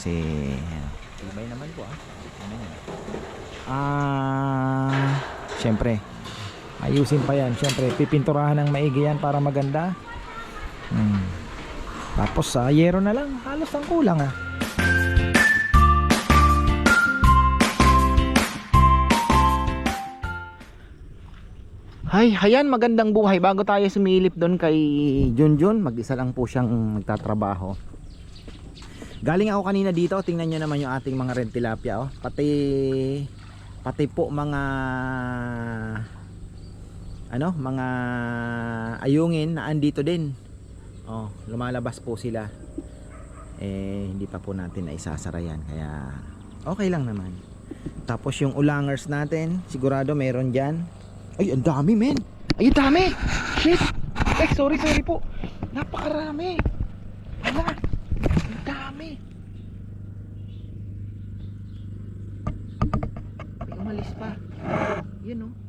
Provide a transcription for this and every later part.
kasi. Tibay naman po ah. Ano yan? Ah, syempre. Ayusin pa yan. Syempre, pipinturahan ng maigi yan para maganda. Hmm. Tapos sa yero na lang, halos ang kulang ah. Hay, hayan magandang buhay. Bago tayo sumilip doon kay Junjun, mag-isa lang po siyang nagtatrabaho. Galing ako kanina dito, tingnan nyo naman yung ating mga red tilapia oh. Pati pati po mga ano, mga ayungin na andito din. Oh, lumalabas po sila. Eh hindi pa po natin na yan kaya okay lang naman. Tapos yung ulangers natin, sigurado meron diyan. Ay, ang dami, men. Ay, ang dami. Shit. Ay, sorry, sorry po. Napakarami. Ala. Ang dami. Ay, umalis pa. Yan, oh. Oh.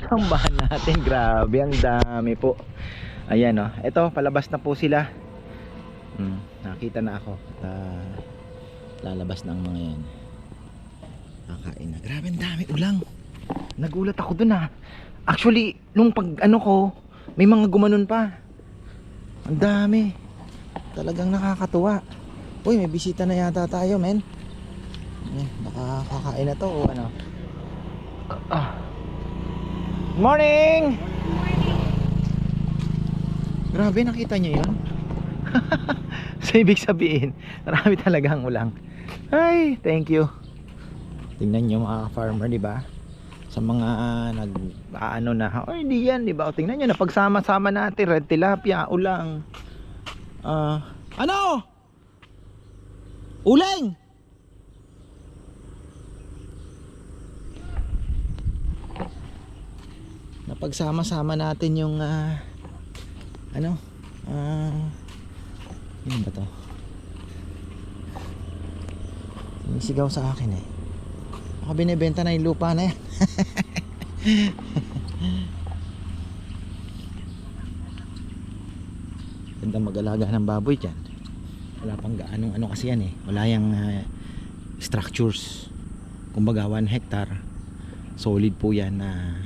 Natambahan natin. Grabe, ang dami po. Ayan, oh. Ito, palabas na po sila. Hmm, nakita na ako. At, ah, lalabas na ang mga yan. Kakain na. Grabe, ang dami. Ulang. Nagulat ako dun, ah. Actually, nung pag ano ko, may mga gumanon pa. Ang dami. Talagang nakakatuwa. Uy, may bisita na yata tayo, men. Eh, baka kakain na to o ano. Ah. Morning! Grabe, nakita niyo yun? so, ibig sabihin, marami talagang ulang. Ay, thank you. Tingnan niyo mga farmer, di ba? Sa mga nag ano na, oh hindi yan, di ba? Tingnan niyo, napagsama-sama natin, red tilapia, ulang. Ah, ano? Uling! Napagsama-sama natin yung ah, ano ah yun ba to? Sinisigaw sa akin eh. Baka binibenta na yung lupa na yan. Ganda mag-alaga ng baboy dyan. Wala pang gaanong ano kasi yan eh. Wala yung ah, structures. Kumbaga 1 hectare. Solid po yan na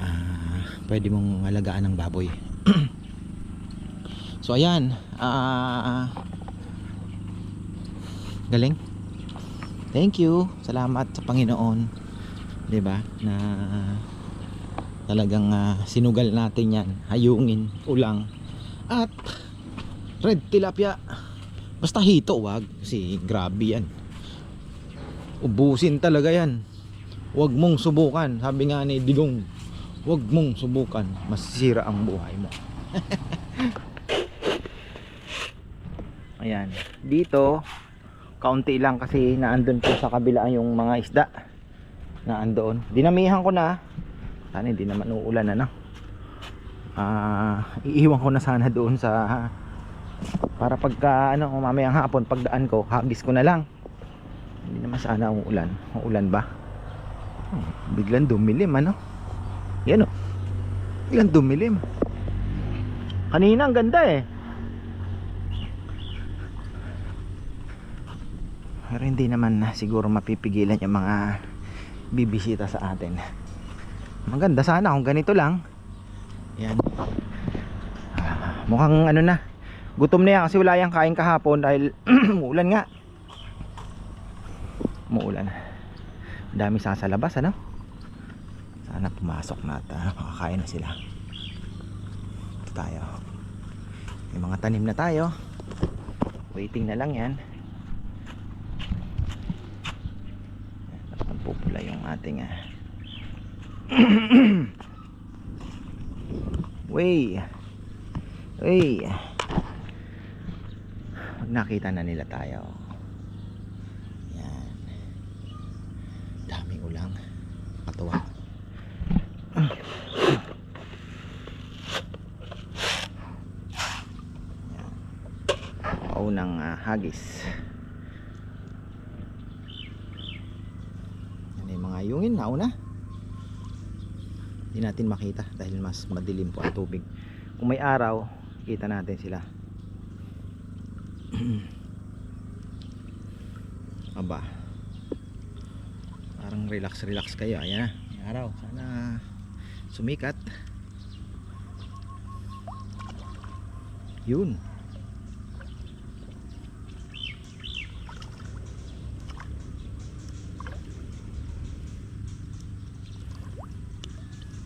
ah, pwede mong alagaan ng baboy. So ayan. Ah, galing. Thank you. Salamat sa Panginoon. 'di ba? Na talagang ah, sinugal natin yan. Hayungin ulang at red tilapia. Basta hito wag. Kasi grabe yan. Ubusin talaga yan. Huwag mong subukan. Sabi nga ni Digong, huwag mong subukan. Masisira ang buhay mo. Ayan. Dito, kaunti lang kasi naandun po sa kabila yung mga isda. Naandoon. Dinamihan ko na. Sana hindi naman uulan na no. Ah, iiwan ko na sana doon sa para pagka ano mamayang hapon pagdaan ko hagis ko na lang hindi naman sana umuulan umuulan ba Hmm, biglang dumilim ano yan o biglang dumilim. Kanina ang ganda eh. Pero hindi naman na siguro mapipigilan yung mga bibisita sa atin. Maganda sana kung ganito lang. Yan. Ah, mukhang ano na. Gutom na yan kasi wala yung kain kahapon dahil umuulan nga. Umuulan dami sa labas ano sana pumasok na at ah, makakain na sila ito tayo may mga tanim na tayo waiting na lang yan Talagang pupula yung ating ah. way. Pag nakita na nila tayo. Yan. Daming ulang. Katuwa. Yan. Paunang ah, hagis. Yan yung mga yungin nauna. Hindi natin makita dahil mas madilim po ang tubig. Kung may araw, kita natin sila. Aba. Parang relax relax kayo. Ayan na. May araw. Sana sumikat. Yun.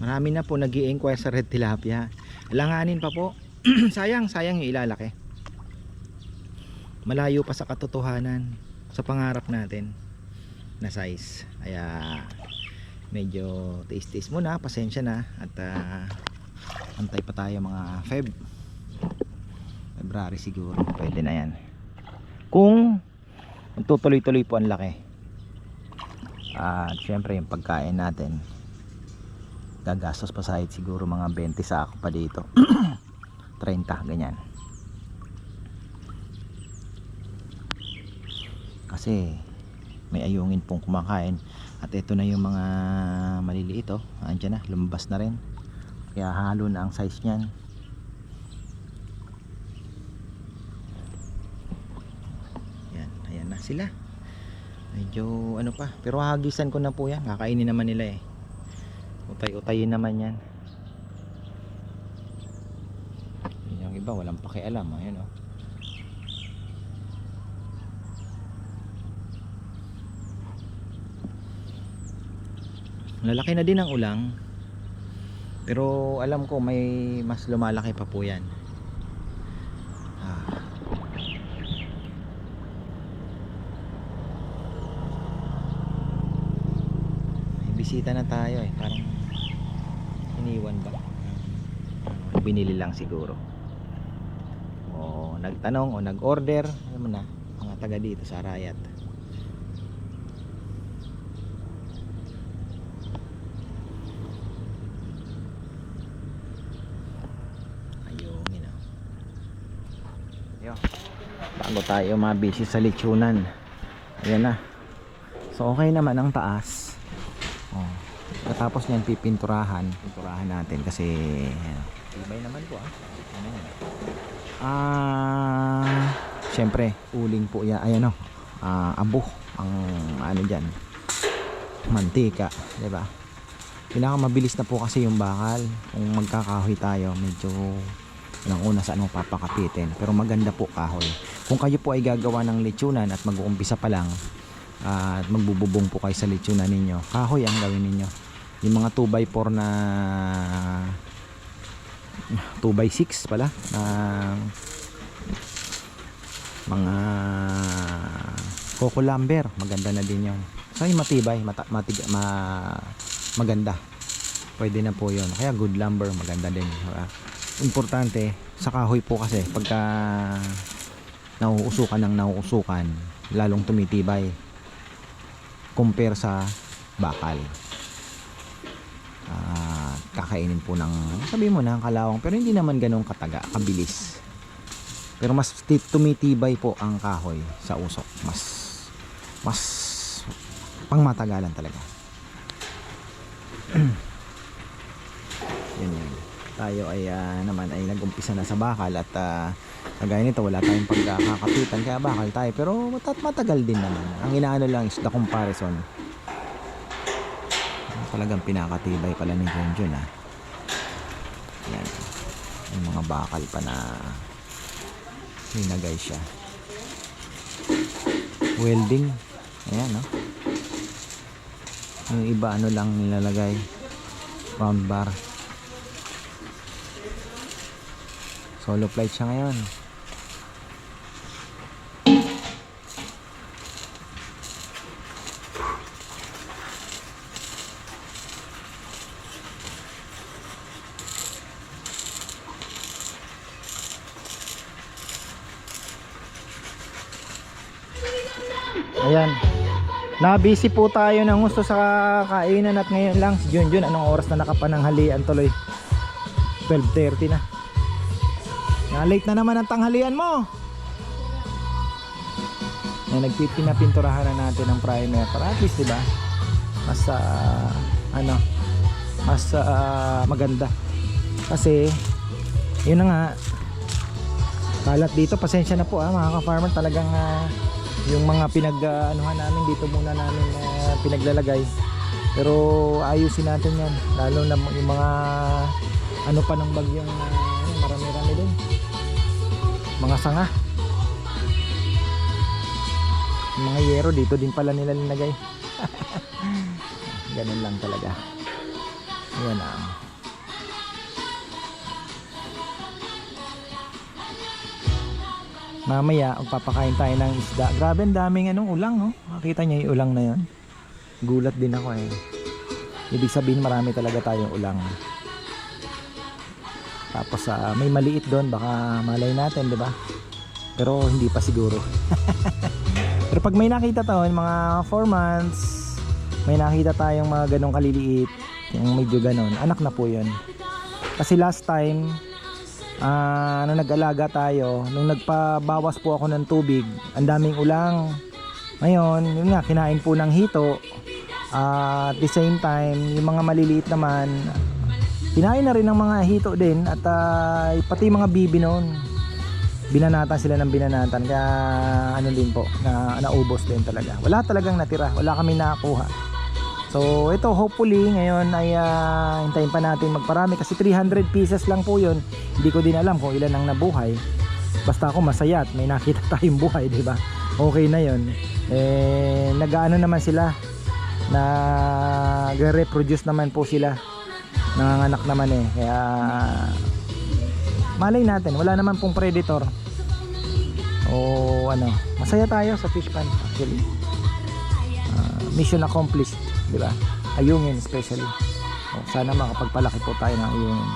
Marami na po nag inquire sa red tilapia. Langanin pa po. sayang, sayang yung ilalaki. Malayo pa sa katotohanan sa pangarap natin na size. Kaya medyo taste-taste muna, pasensya na at ah, antay pa tayo mga Feb. February siguro, pwede na yan. Kung tutuloy-tuloy po ang laki. At syempre yung pagkain natin gagastos pa sahit siguro mga 20 sako pa dito. 30 ganyan. Kasi may ayungin pong kumakain. At ito na yung mga maliliit oh. Andyan na lumabas na rin. Kaya halo na ang size niyan. Yan ayan na sila. Medyo ano pa pero hagisan ko na po yan. Kakainin naman nila eh utay-utayin naman yan. Yun yung iba walang pakialam ayun oh. Lalaki na din ang ulang pero alam ko may mas lumalaki pa po yan. Ah. may bisita na tayo eh. Parang iniwan ba? Binili lang siguro. O nagtanong o nag-order alam mo na mga taga dito sa Arayat ayungin ah Yo. bago tayo mabisi sa lechonan ayan na. So okay naman ang taas. Oh. Pagkatapos niyan pipinturahan, pinturahan natin kasi ibay naman po ah. Ano yan? Ah, syempre, uling po yan. Ayan oh. Ah, abo ang ano diyan. Mantika, 'di ba? Pinakamabilis na po kasi yung bakal. Kung magkakahoy tayo, medyo nang una sa anong papakapitin. Pero maganda po kahoy. Kung kayo po ay gagawa ng lechonan at mag-uumpisa pa lang, at magbububong po kayo sa lechonan ninyo, kahoy ang gawin ninyo. Yung mga 2x4 na 2x6 pala na mga coco lumber maganda na din yun. So yung matibay mata, matig, ma, maganda. Pwede na po yun. Kaya good lumber maganda din diba? importante sa kahoy po kasi pagka nauusukan ng nauusukan lalong tumitibay compare sa bakal. Ah, kakainin po ng sabi mo na kalawang pero hindi naman ganun kataga kabilis. Pero mas ti- tumitibay po ang kahoy sa usok. Mas mas pangmatagalan talaga. Yun yun tayo ay ah, naman ay nagumpisa na sa bakal at ah, kagaya nito wala tayong pagkakapitan kaya bakal tayo pero matat matagal din naman ang inaano lang is the comparison talagang pinakatibay pala ni Junjun ah. Yan. Yung mga bakal pa na hinagay siya. Welding. Ayan no. Yung iba ano lang nilalagay. Round bar. Solo flight siya ngayon. Ayan. Na-busy po tayo ng gusto sa kainan at ngayon lang si Junjun anong oras na nakapananghalian tuloy? 12:30 na na late na naman ang tanghalian mo. Na nagpipinapinturahan na natin ng primer para at least diba mas ah, ano mas ah, maganda. Kasi yun na nga. Kalat dito pasensya na po ah mga ka-farmer. Talagang ah, yung mga pinag ah, anuhan namin dito muna namin ah, pinaglalagay. Pero ayusin natin yan. Lalo na yung mga ano pa ng bagyong ano, marami-rami din mga sanga. Mga yero dito din pala nila nilagay ganun lang talaga. Yan ah mamaya magpapakain tayo ng isda. Grabe ang daming anong ulang no makita niyo yung ulang na yon gulat din ako eh. Ibig sabihin marami talaga tayong ulang tapos ah, may maliit doon baka malay natin di ba pero hindi pa siguro pero pag may nakita tayo mga 4 months may nakita tayong mga ganong kaliliit yung medyo ganon anak na po yun kasi last time ah nung nag-alaga tayo, nung nagpabawas po ako ng tubig, ang daming ulang. Ngayon, yun nga, kinain po ng hito. Ah, at the same time, yung mga maliliit naman, kinain na rin ng mga hito din at ah, pati mga bibi noon. Binanatan sila ng binanatan kaya ano din po, na naubos din talaga. Wala talagang natira, wala kami nakakuha. So ito hopefully ngayon ay ah, hintayin pa natin magparami kasi 300 pieces lang po yun. Hindi ko din alam kung ilan ang nabuhay. Basta ako masaya at may nakita tayong buhay, 'di ba? Okay na 'yon. Eh nag-aano naman sila na reproduce naman po sila. Nanganganak naman eh. Kaya malay natin, wala naman pong predator. O ano, masaya tayo sa fish pan actually. Ah, mission accomplished di ba? Ayungin especially. O, sana makapagpalaki po tayo ng ayungin.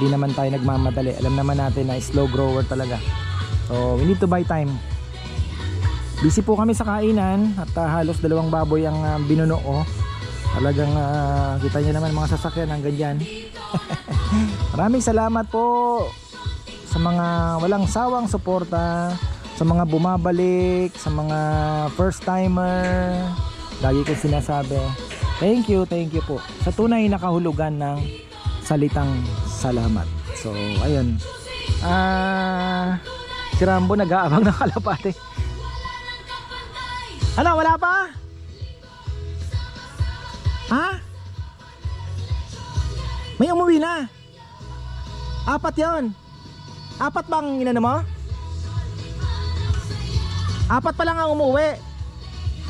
Hindi naman tayo nagmamadali. Alam naman natin na slow grower talaga. So, we need to buy time. Busy po kami sa kainan at ah, halos dalawang baboy ang uh, binuno ko. Talagang ah, kita niyo naman mga sasakyan hanggang dyan. Maraming salamat po sa mga walang sawang suporta, sa mga bumabalik, sa mga first timer, Lagi ko sinasabi, thank you, thank you po. Sa tunay na kahulugan ng salitang salamat. So, ayun. Ah, si Rambo nag-aabang ng kalapate. Ano, wala pa? Ha? May umuwi na. Apat yon. Apat bang inano mo? Apat pa lang ang umuwi.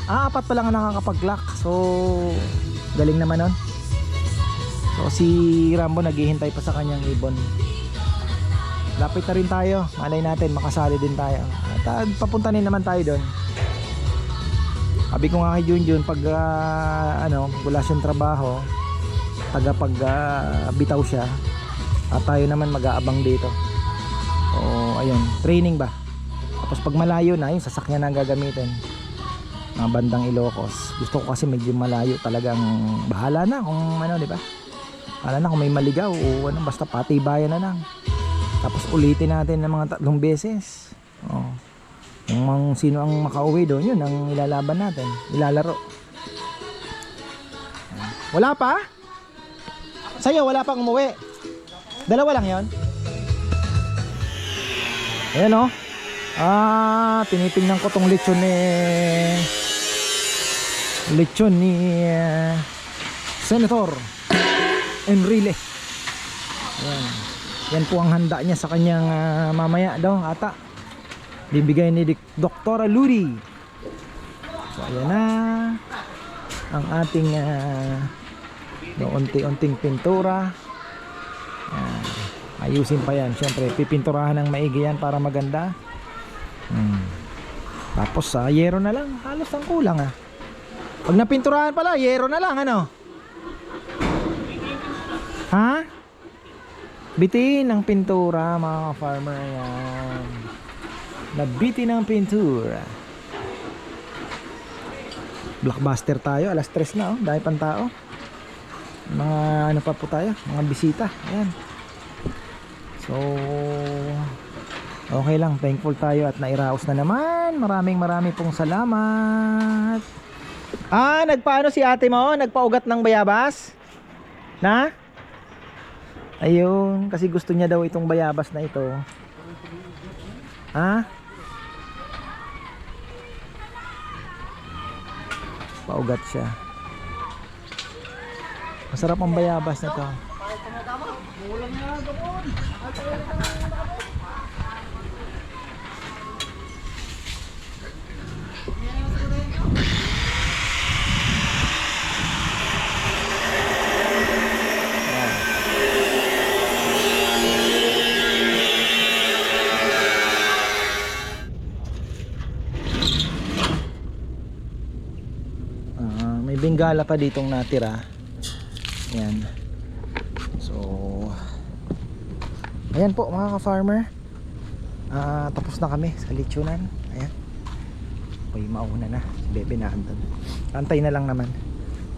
Ah, apat pa lang ang nakakapag-lock. So, galing naman nun. So, si Rambo naghihintay pa sa kanyang ibon. Lapit na rin tayo. Malay natin, makasali din tayo. At ah, papunta naman tayo doon. Sabi ko nga kay Junjun, pag ah, ano, wala siyang trabaho, taga pag ah, bitaw siya, at tayo naman mag-aabang dito. So, ayun, training ba? Tapos pag malayo na, yung sasakyan na gagamitin mga bandang Ilocos gusto ko kasi medyo malayo talagang bahala na kung ano di ba bahala na kung may maligaw o ano basta patibayan na lang tapos ulitin natin ng mga tatlong beses oh. Kung sino ang makauwi doon yun ang ilalaban natin ilalaro wala pa sa'yo wala pang umuwi dalawa lang yon ayan o oh. Ah, tinitingnan ko tong lechon ni lechon ni uh, Senator Enrile. Yan. Yan po ang handa niya sa kanyang uh, mamaya daw ata. Bibigay ni Dr. Luri. So ayan na ang ating uh, unti-unting pintura. Yan. Ayusin pa yan. Siyempre, pipinturahan ng maigi yan para maganda. Hmm. Tapos sa uh, yero na lang, halos ang kulang ah. Pag napinturahan pala, yero na lang ano. Ha? Bitin ang pintura mga farmer yan. Nabitin ang pintura. Blockbuster tayo, alas 3 na oh, dahil pang tao. Mga ano pa po tayo, mga bisita. Ayan. So, okay lang, thankful tayo at nairaos na naman. Maraming maraming pong salamat. Ah, nagpaano si ate mo? Nagpaugat ng bayabas? Na? Ayun, kasi gusto niya daw itong bayabas na ito. Ha? Paugat siya. Masarap ang bayabas na to. May bengala pa ditong natira. Yan. So, ayan po mga ka-farmer. Ah, tapos na kami sa lechonan. Ayan. Okay, mauna na. Si Bebe na andun. Antay na lang naman.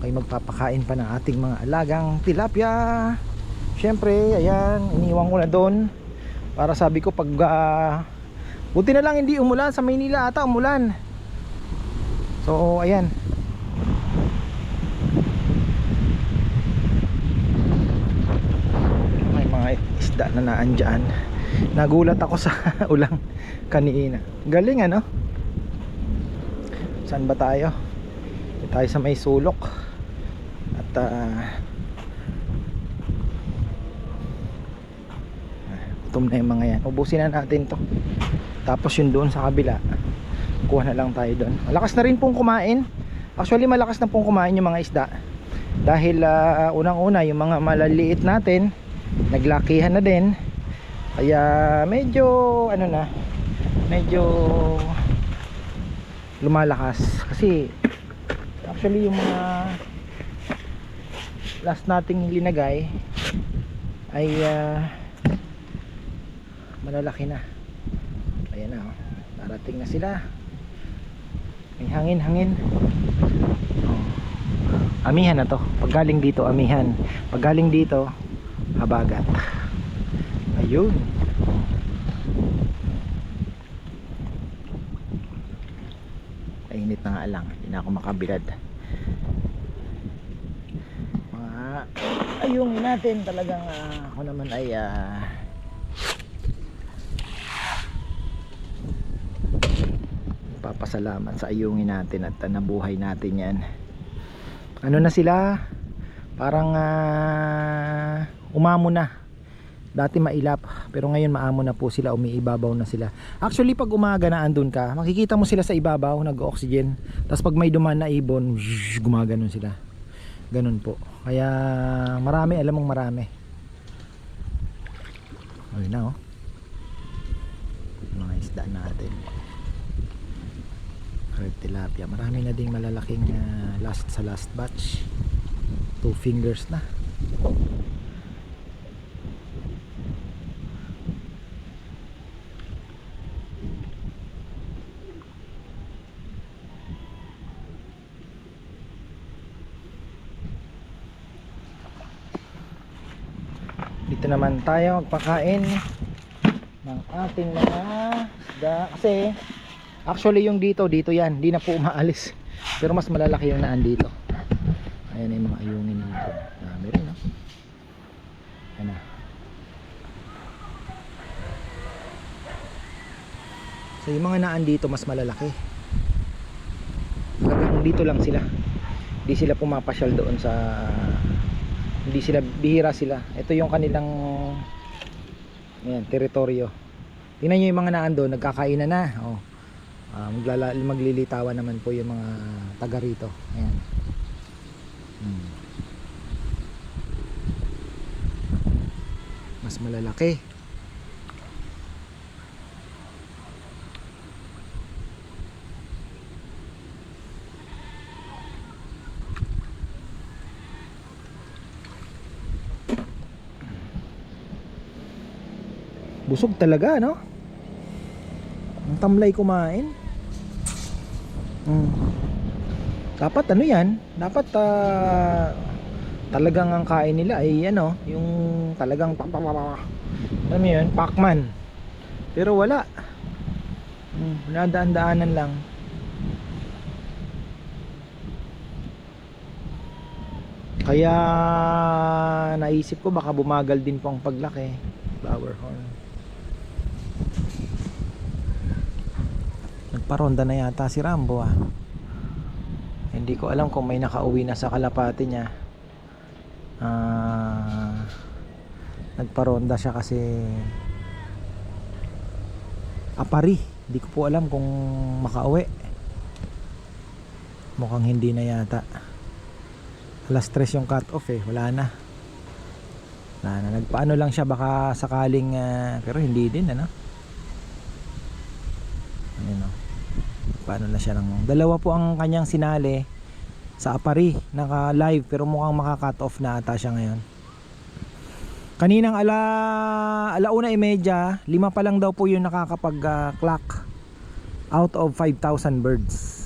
Okay, magpapakain pa ng ating mga alagang tilapia. Siyempre, ayan, iniwan ko na doon. Para sabi ko pag ah, buti na lang hindi umulan sa Maynila ata umulan. So, ayan. may mga isda na naandyan. Nagulat ako sa ulang kanina. Galing ano? Saan ba tayo? Tayo sa may sulok. At ah gutom na yung mga yan. Ubusin na natin to. Tapos yun doon sa kabila. Kuha na lang tayo doon. Malakas na rin pong kumain. Actually malakas na pong kumain yung mga isda. Dahil ah, unang-una yung mga malaliit natin naglakihan na din. Kaya medyo ano na medyo lumalakas. Kasi actually yung mga last nating linagay ay ah, malalaki na. Ayan na oh. darating na sila. May hangin hangin. Oh. amihan na to. Pag galing dito amihan. Pag galing dito habagat. Ayun. Init na nga lang. Hindi na ako makabilad. Mga ayungin natin talagang ah, ako naman ay ah, papasalamat sa ayungin natin at ah, nabuhay natin yan. Ano na sila? Parang ah, umamo na. Dati mailap pero ngayon maamo na po sila umiibabaw na sila. Actually pag umaga na andun ka makikita mo sila sa ibabaw nag-oxygen. Tapos pag may duman na ibon zzz, gumaganon sila. Ganun po. Kaya marami alam mong marami. Ayun na oh. Mga isda natin. Red tilapia. Marami na ding malalaking ah, last sa last batch. Two fingers na dito naman tayo magpakain ng ating mga isda. Kasi actually yung dito dito yan. Hindi na po umaalis. Pero mas malalaki yung naan dito. Ayan yung mga ayungin dito dami rin no? Ayan na. So yung mga naan dito mas malalaki. Hanggang dito lang sila. Hindi sila pumapasyal doon sa hindi sila bihira sila. Ito yung kanilang ayan, teritoryo. Tingnan nyo yung mga naan doon nagkakainan na. Oh. Ah, maglala, maglilitawan naman po yung mga taga rito. Ayan. Hmm. mas malalaki busog talaga no? Ang tamlay kumain. Mm. dapat ano yan? Dapat ah, talagang ang kain nila ay ano yung talagang alam mo yun? Pacman. Pero wala. Hmm, nadaan-daanan lang. Kaya naisip ko baka bumagal din po ang paglaki. Flower horn nagparonda na yata si Rambo ah. Hindi ko alam kung may nakauwi na sa kalapati niya. Ah nagparonda siya kasi apari. Hindi ko po alam kung makauwi. Mukhang hindi na yata. Alas 3 yung cut off eh. Wala na. Wala na. Nagpaano lang siya baka sakaling ah, pero hindi din ano paano na siya ng dalawa po ang kanyang sinali sa Apari naka live pero mukhang maka-cut off na ata siya ngayon. Kaninang ala alauna imedya lima pa lang daw po yung nakakapag ah, clock out of 5,000 birds.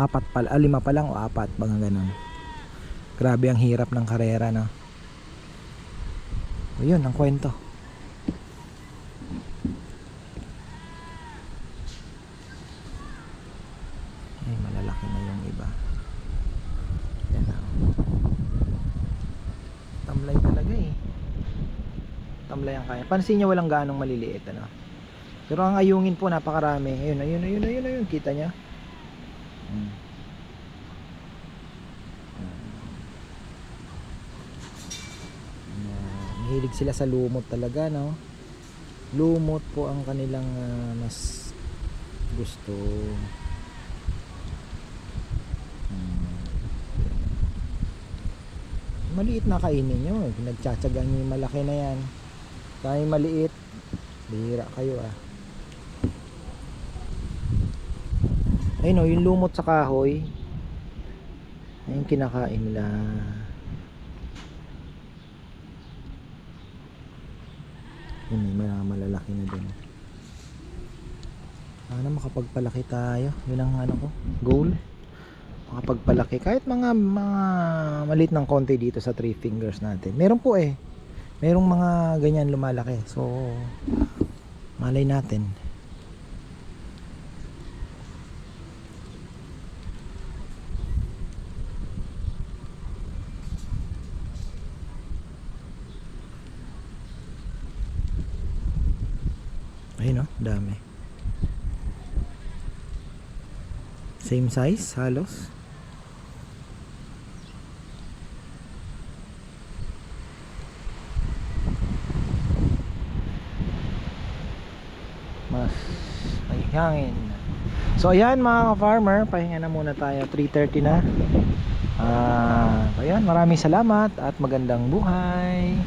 Apat pa ah, lima pa lang o apat baka ganun. Grabe ang hirap ng karera no? Yun ang kwento ay malalaki na yung iba yan na oh. tamlay talaga eh tamlay ang kaya pansin niya walang ganong maliliit ano? Pero ang ayungin po napakarami. Ayun ayun ayun ayun ayun kita niya. Hmm. Mahilig sila sa lumot talaga no? Lumot po ang kanilang ah, mas gusto. Hmm. maliit na kainin nyo pinagtsatsagaan nyo yung malaki na yan tayo maliit. Bihira kayo ah. Ayun o yung lumot sa kahoy. Ayun kinakain nila. Yun may mga malalaki na din. Sana makapagpalaki tayo. Yun ang ano ko goal. Makapagpalaki. Kahit mga mga maliit ng konti dito sa three fingers natin. Meron po eh merong mga ganyan lumalaki. So malay natin. Ayun o dami. Same size halos mas may hangin. So ayan mga farmer pahinga na muna tayo. 3.30 na. Ah ayan maraming salamat at magandang buhay